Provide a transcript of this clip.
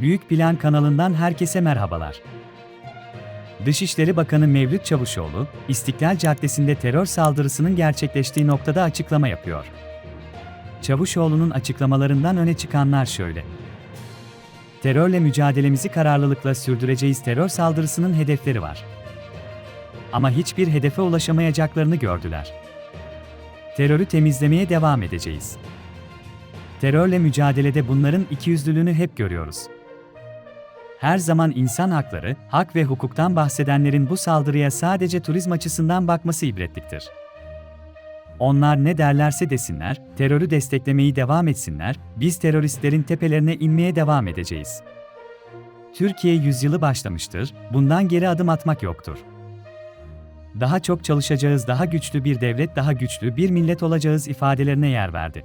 Büyük Plan kanalından herkese merhabalar. Dışişleri Bakanı Mevlüt Çavuşoğlu, İstiklal Caddesi'nde terör saldırısının gerçekleştiği noktada açıklama yapıyor. Çavuşoğlu'nun açıklamalarından öne çıkanlar şöyle. Terörle mücadelemizi kararlılıkla sürdüreceğiz terör saldırısının hedefleri var. Ama hiçbir hedefe ulaşamayacaklarını gördüler. Terörü temizlemeye devam edeceğiz. Terörle mücadelede bunların ikiyüzlülüğünü hep görüyoruz. Her zaman insan hakları, hak ve hukuktan bahsedenlerin bu saldırıya sadece turizm açısından bakması ibretliktir. Onlar ne derlerse desinler, terörü desteklemeyi devam etsinler, biz teröristlerin tepelerine inmeye devam edeceğiz. Türkiye yüzyılı başlamıştır, bundan geri adım atmak yoktur. Daha çok çalışacağız, daha güçlü bir devlet, daha güçlü bir millet olacağız ifadelerine yer verdi.